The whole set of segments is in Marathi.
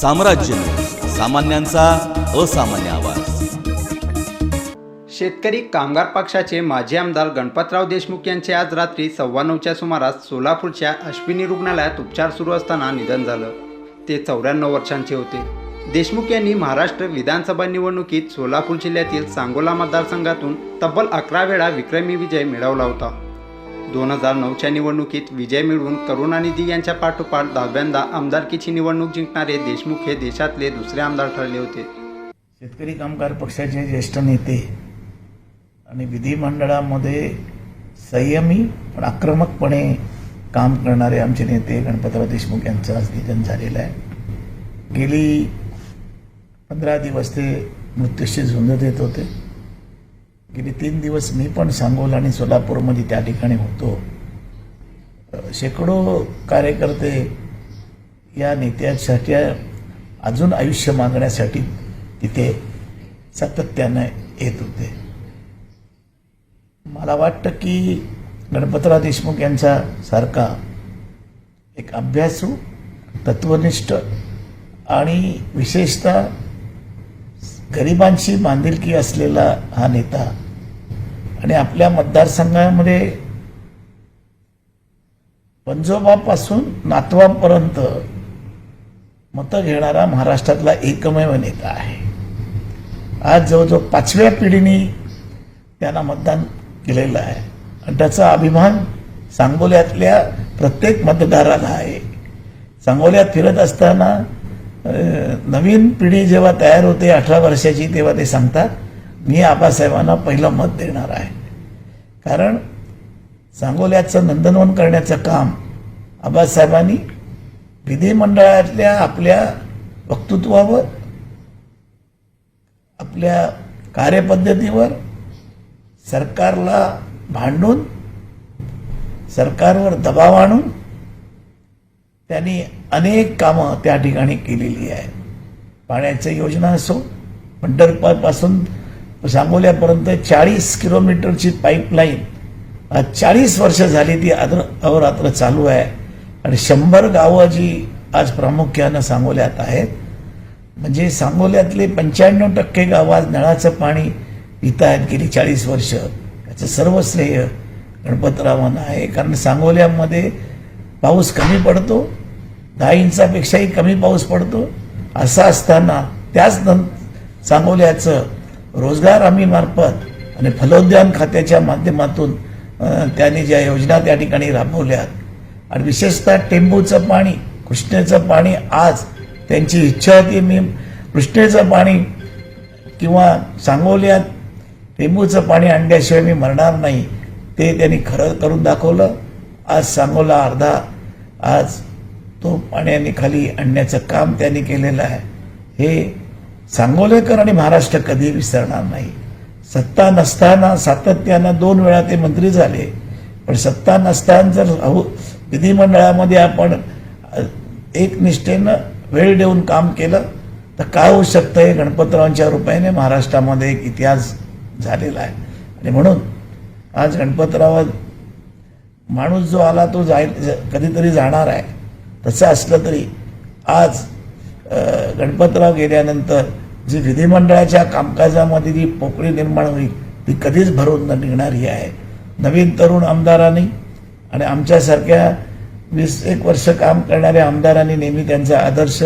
साम्राज्य सामान्यांचा असामान्य आवाज. शेतकरी कामगार पक्षाचे माजी आमदार गणपतराव देशमुख यांचे आज रात्री सव्वा नऊच्या सुमारास सोलापूरच्या अश्विनी रुग्णालयात उपचार सुरू असताना निधन झालं. ते चौऱ्याण्णव वर्षांचे होते. देशमुख यांनी महाराष्ट्र विधानसभा निवडणुकीत सोलापूर जिल्ह्यातील सांगोला मतदारसंघातून तब्बल अकरा वेळा विक्रमी विजय मिळवला होता. दोन हजार नऊच्या निवडणुकीत विजय मिळवून करुणानिधी यांच्या पाठोपाठ दहाव्यांदा आमदारकीची निवडणूक जिंकणारे देशमुख हे देशातले दुसरे आमदार ठरले होते. शेतकरी कामगार पक्षाचे ज्येष्ठ नेते आणि विधिमंडळामध्ये संयमी पण आक्रमकपणे काम करणारे आमचे नेते गणपतराव देशमुख यांचं आज निधन झालेलं आहे. गेली पंधरा दिवस ते मृत्यूशी झुंज देत होते. गेली तीन दिवस मी पण सांगोल आणि सोलापूरमध्ये त्या ठिकाणी होतो. शेकडो कार्यकर्ते या नेत्यासाठी अजून आयुष्य मागण्यासाठी तिथे सातत्यानं येत होते. मला वाटतं की गणपतराव देशमुख यांचा सारखा एक अभ्यासू तत्वनिष्ठ आणि विशेषतः गरिबांशी बांधिलकी असलेला हा नेता आणि आपल्या मतदारसंघामध्ये पंजोबापासून नातवापर्यंत मतं घेणारा महाराष्ट्रातला एकमेव नेता आहे. आज जवळजवळ पाचव्या पिढीने त्यांना मतदान केलेलं आहे. आणि त्याचा अभिमान सांगोल्यातल्या प्रत्येक मतदाराला आहे. सांगोल्यात फिरत असताना नवीन पिढी जेव्हा तयार होते अठरा वर्षाची तेव्हा ते सांगतात मी आबासाहेबांना पहिलं मत देणार आहे. कारण सांगोल्याचं नंदनवन करण्याचं काम आबासाहेबांनी विधिमंडळातल्या आपल्या वक्तृत्वावर आपल्या कार्यपद्धतीवर सरकारला भांडून सरकारवर दबाव आणून त्यांनी अनेक कामं त्या ठिकाणी केलेली आहेत. पाण्याच्या योजना असो पंढरपूरपासून सांगोल्यापर्यंत चाळीस किलोमीटरची पाईपलाईन आज चाळीस वर्ष झाली ती अद्र अहोरात्र चालू आहे. आणि शंभर गावं जी आज प्रामुख्यानं सांगोल्यात आहेत म्हणजे सांगोल्यातले पंच्याण्णव टक्के गावं आज नळाचं पाणी पित आहेत गेली चाळीस वर्ष. याचं सर्व श्रेय गणपतरावांना आहे. कारण सांगोल्यामध्ये पाऊस कमी पडतो दहा इंचापेक्षाही कमी पाऊस पडतो. असं असताना त्याच नं सांगोल्याचं रोजगार हमी मार्फत आणि फलोद्यान खात्याच्या माध्यमातून त्यांनी ज्या योजना त्या ठिकाणी राबवल्या आणि विशेषतः टेंबूचं पाणी कृष्णेचं पाणी आज त्यांची इच्छा होती. मी कृष्णेचं पाणी किंवा सांगोल्यात टेंबूचं पाणी आणल्याशिवाय मी मरणार नाही ते त्यांनी खरं करून दाखवलं. आज सांगोला अर्धा आज तो पाण्याने खाली आणण्याचं काम त्यांनी केलेलं आहे. हे सांगोलेकर आणि महाराष्ट्र कधी विसरणार नाही. सत्ता नसताना सातत्यानं दोन वेळा ते मंत्री झाले. पण सत्ता नसताना जर अहो- विधिमंडळामध्ये आपण एकनिष्ठेनं एक निष्ठेनं वेळ देऊन काम केलं तर काय होऊ शकतं हे गणपतरावांच्या रुपयाने महाराष्ट्रामध्ये एक इतिहास झालेला आहे. आणि म्हणून आज गणपतराव माणूस जो आला तो जाय कधीतरी जाणार आहे. तसं असलं तरी आज गणपतराव गेल्यानंतर जी विधिमंडळाच्या कामकाजामध्ये जी पोकळी निर्माण होईल ती कधीच भरून न निघणारी आहे. नवीन तरुण आमदारांनी आणि आमच्यासारख्या वीस एक वर्ष काम करणाऱ्या आमदारांनी नेहमी त्यांचा आदर्श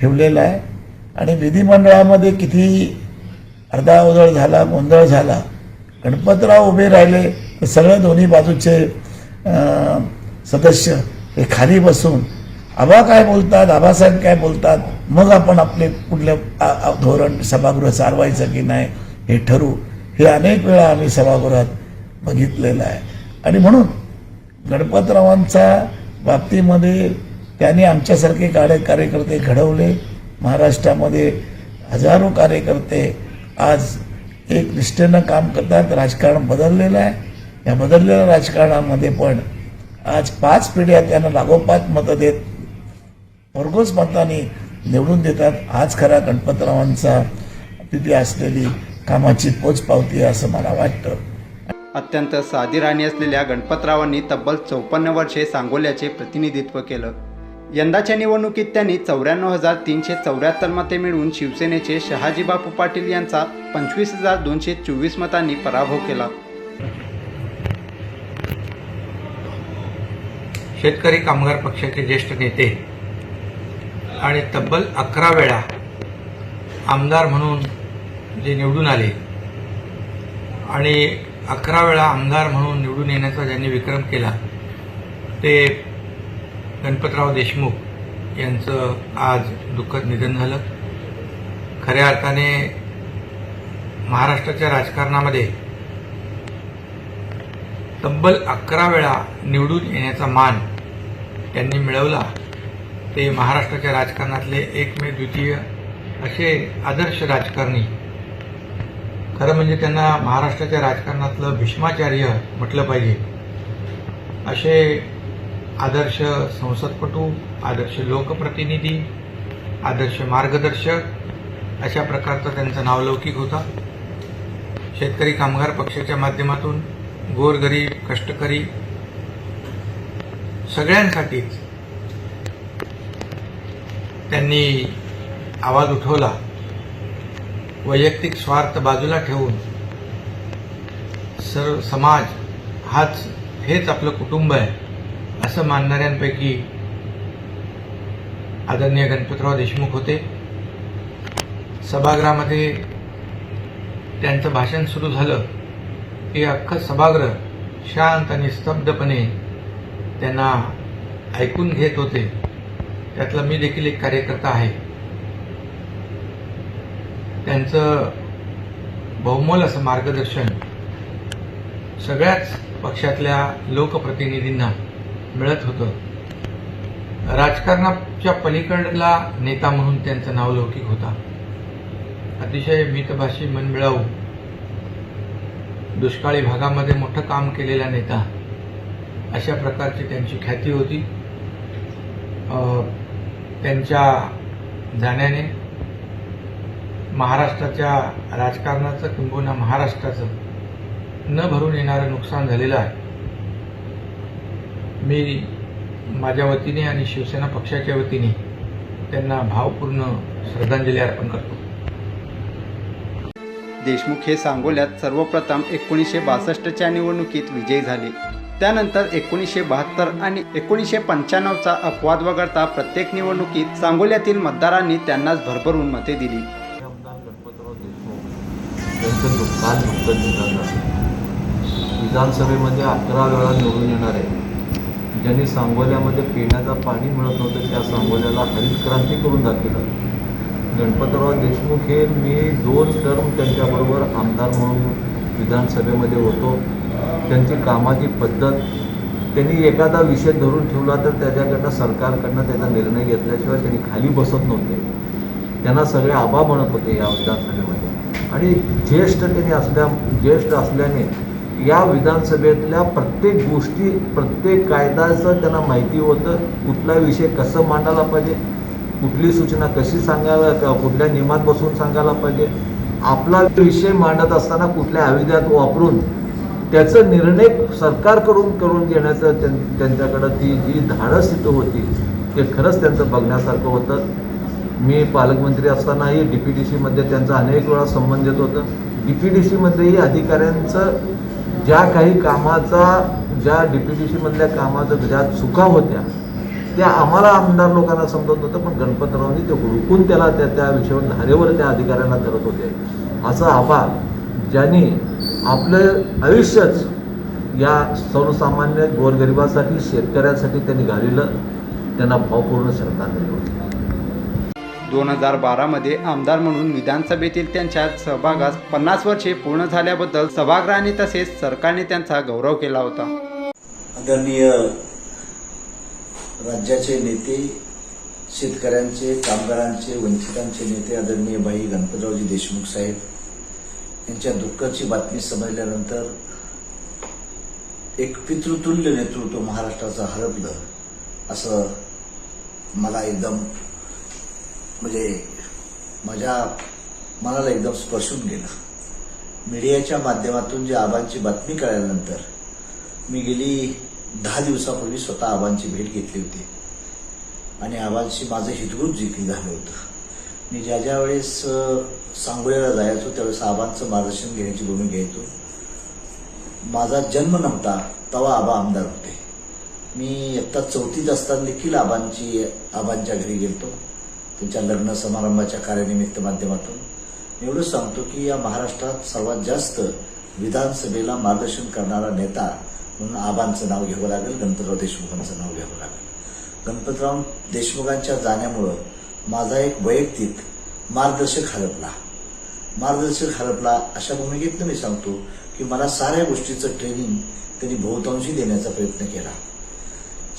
ठेवलेला आहे. आणि विधिमंडळामध्ये किती अर्धावधळ झाला गोंधळ झाला गणपतराव उभे राहिले तर सगळं दोन्ही बाजूचे सदस्य हे खाली बसून आबा काय बोलतात? आबासाहेब काय बोलतात? मग आपण आपले कुठले धोरण सभागृह चालवायचं की नाही हे ठरू हे अनेक वेळा आम्ही सभागृहात बघितलेलं आहे. आणि म्हणून गणपतरावांच्या बाबतीमध्ये त्यांनी आमच्यासारखे काळे कार्यकर्ते घडवले. महाराष्ट्रामध्ये हजारो कार्यकर्ते आज एक निष्ठेनं काम करतात. राजकारण बदललेलं आहे. या बदललेल्या राजकारणामध्ये पण आज पाच पिढ्या त्यांना लागोपाठ मतं देत भरघोस मतांनी निवडून देतात. आज खरा गणपतरावांचा तिथे असलेली कामाची पोचपावती आहे असं मला वाटतं. अत्यंत साधी राणी असलेल्या गणपतरावांनी तब्बल चौपन्न वर्षे सांगोल्याचे प्रतिनिधित्व केलं. यंदाच्या निवडणुकीत त्यांनी चौऱ्याण्णव हजार तीनशे चौऱ्याहत्तर मते मिळवून शिवसेनेचे शहाजी बापू पाटील यांचा पंचवीस हजार दोनशे चोवीस मतांनी पराभव केला. शेतकरी कामगार पक्षाचे ज्येष्ठ नेते आणि तब्बल अकरा वेळा आमदार म्हणून जे निवडून आले आणि अकरा वेळा आमदार म्हणून निवडून येण्याचा ज्यांनी विक्रम केला ते गणपतराव देशमुख यांचं आज दुःखद निधन झालं. खऱ्या अर्थाने महाराष्ट्राच्या राजकारणामध्ये तब्बल अकरा वेळा निवडून येण्याचा मान त्यांनी मिळवला. ते महाराष्ट्राच्या राजकारणातले एकमेव द्वितीय असे आदर्श राजकारणी. खरं म्हणजे त्यांना महाराष्ट्राच्या राजकारणातलं भीष्माचार्य म्हटलं पाहिजे. असे आदर्श संसदपटू आदर्श लोकप्रतिनिधी आदर्श मार्गदर्शक अशा प्रकारचा त्यांचा नावलौकिक होता. शेतकरी कामगार पक्षाच्या माध्यमातून गोरगरीब कष्टकरी सगळ्यांसाठीच त्यांनी आवाज उठवला. वैयक्तिक स्वार्थ बाजूला ठेवून सर्व समाज हाच हेच आपलं कुटुंब आहे असं मानणाऱ्यांपैकी आदरणीय गणपतराव देशमुख होते. सभागृहामध्ये त्यांचं भाषण सुरू झालं. की अख्खं सभागृह शांत आणि स्तब्धपणे त्यांना ऐकून घेत होते. त्यातला मी देखील एक कार्यकर्ता आहे. त्यांचं बहुमोल असं मार्गदर्शन सगळ्याच पक्षातल्या लोकप्रतिनिधींना मिळत होतं. राजकारणाच्या पलीकडला नेता म्हणून त्यांचं नाव लौकिक होता. अतिशय मितभाषी मनमिळाऊ दुष्काळी भागामध्ये मोठं काम केलेला नेता अशा प्रकारची त्यांची ख्याती होती. त्यांच्या जाण्याने महाराष्ट्राच्या राजकारणाचं किंबहुना महाराष्ट्राचं न भरून येणारं नुकसान झालेलं आहे. मी माझ्या वतीने आणि शिवसेना पक्षाच्या वतीने त्यांना भावपूर्ण श्रद्धांजली अर्पण करतो. देशमुख हे सांगोल्यात सर्वप्रथम एकोणीसशे बासष्टच्या निवडणुकीत विजयी झाले. त्यानंतर एकोणीसशे बहात्तर आणि एकोणीसशे पंच्याण्णवचा अपवाद वगळता प्रत्येक निवडणुकीत सांगोल्यातील मतदारांनी त्यांनाच भरभरून मते दिली. गणपतराव देशमुख झालं. विधानसभेमध्ये अकरा वेळा निवडून येणार आहे ज्यांनी सांगोल्यामध्ये पिण्याचं पाणी मिळत नव्हतं त्या सांगोल्याला हरित क्रांती करून दाखवलं. गणपतराव देशमुख हे मी दोन टर्म त्यांच्याबरोबर आमदार म्हणून विधानसभेमध्ये होतो. त्यांची कामाची पद्धत त्यांनी एखादा विषय धरून ठेवला तर त्याच्याकडनं सरकारकडनं त्याचा निर्णय घेतल्याशिवाय त्यांनी खाली बसत नव्हते. त्यांना सगळे आबा म्हणत होते या विधानसभेमध्ये. आणि ज्येष्ठ त्यांनी असल्या ज्येष्ठ असल्याने या विधानसभेतल्या प्रत्येक गोष्टी प्रत्येक कायद्याचं त्यांना माहिती होतं कुठला विषय कसं मांडायला पाहिजे कुठली सूचना कशी सांगायला कुठल्या नियमात बसून सांगायला पाहिजे. आपला विषय मांडत असताना कुठल्या आविद्यात वापरून त्याचं निर्णय सरकारकडून करून घेण्याचं त्यां- त्यांच्याकडं ती जी धाडस तिथं होती ते खरंच त्यांचं बघण्यासारखं होतं. मी पालकमंत्री असतानाही डी पी डी सीमध्ये त्यांचा अनेक वेळा संबंध येत होतं. डी पी डी सीमध्येही अधिकाऱ्यांचं ज्या काही कामाचा ज्या डी पी डी सीमधल्या कामाचं ज्या चुका होत्या त्या आम्हाला आमदार लोकांना समजत होतं पण गणपतरावांनी ते हुडकून त्याला त्या त्या विषयावर धारेवर त्या अधिकाऱ्यांना करत होते. असा आभार ज्यांनी आपलं आयुष्यच या सर्वसामान्य गोरगरिबासाठी शेतकऱ्यांसाठी त्यांनी घालवलं. त्यांना भावपूर्ण श्रद्धांजली होती. दोन हजार बारामध्ये आमदार म्हणून विधानसभेतील त्यांच्या सहभागास पन्नास वर्षे पूर्ण झाल्याबद्दल सभागृहाने तसेच सरकारने त्यांचा गौरव केला होता. आदरणीय राज्याचे नेते शेतकऱ्यांचे कामगारांचे वंचितांचे नेते आदरणीय भाई गणपतरावजी देशमुख साहेब यांच्या दुःखाची बातमी समजल्यानंतर एक पितृतुल्य नेतृत्व महाराष्ट्राचं हरपलं असं मला एकदम म्हणजे माझ्या मनाला एकदम स्पर्शून गेलं. मीडियाच्या माध्यमातून जे आबांची बातमी कळल्यानंतर मी गेली दहा दिवसापूर्वी स्वतः आबांची भेट घेतली होती. आणि आबांशी माझं हितगुज देखील झालं होतं. मी ज्या ज्या वेळेस सांगोळ्याला जायचो त्यावेळेस आबांचं मार्गदर्शन घेण्याची भूमिका घ्यायचो माझा जन्म नव्हता तवा आबा आमदार होते. मी इयत्ता चौथीत असताना देखील आबांची आबांच्या घरी गेलतो त्यांच्या लग्न समारंभाच्या कार्यानिमित्त माध्यमातून. एवढंच सांगतो की या महाराष्ट्रात सर्वात जास्त विधानसभेला मार्गदर्शन करणारा नेता म्हणून आबांचं नाव घ्यावं लागेल गणपतराव देशमुखांचं नाव घ्यावं लागेल. गणपतराव देशमुखांच्या जाण्यामुळं माझा एक वैयक्तिक मार्गदर्शक हरपला मार्गदर्शक हरपला अशा भूमिकेतनं मी सांगतो की मला साऱ्या गोष्टीचं ट्रेनिंग त्यांनी बहुतांशी देण्याचा प्रयत्न केला.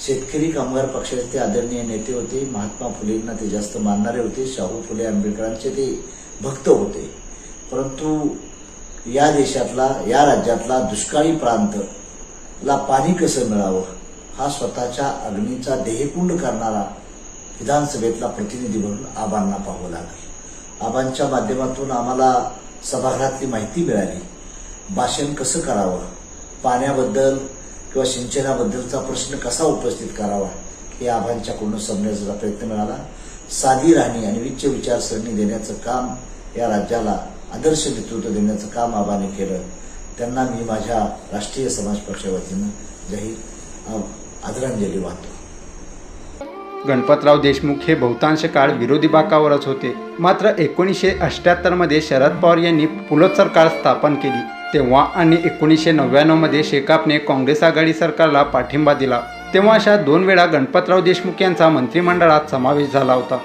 शेतकरी कामगार पक्षाचे ते आदरणीय नेते होते महात्मा फुलेंना ते जास्त मानणारे होते शाहू फुले आंबेडकरांचे ते भक्त होते. परंतु या देशातला या राज्यातला दुष्काळी प्रांत ला पाणी कसं मिळावं? हा स्वतःच्या अग्नीचा देहकुंड करणारा विधानसभेतला प्रतिनिधी म्हणून आबांना पाहावं लागलं. आबांच्या माध्यमातून आम्हाला सभागृहातली माहिती मिळाली. भाषण कसं करावं? पाण्याबद्दल किंवा सिंचनाबद्दलचा प्रश्न कसा उपस्थित करावा? हे आबांच्याकडून समजण्याचा प्रयत्न मिळाला. साधी राहणी आणि उच्च विचारसरणी देण्याचं काम या राज्याला आदर्श नेतृत्व देण्याचं काम आबाने केलं. त्यांना मी माझ्या राष्ट्रीय समाज पक्षावतीनं जाहीर आदरांजली वाहतो. गणपतराव देशमुख हे बहुतांश काळ विरोधी बाकावरच होते. मात्र एकोणीसशे अठ्ठ्याहत्तरमध्ये शरद पवार यांनी पुलत सरकार स्थापन केली. तेव्हा आणि एकोणीसशे नव्याण्णवमध्ये शेकापने काँग्रेस आघाडी सरकारला पाठिंबा दिला. तेव्हा अशा दोन वेळा गणपतराव देशमुख यांचा मंत्रिमंडळात समावेश झाला होता.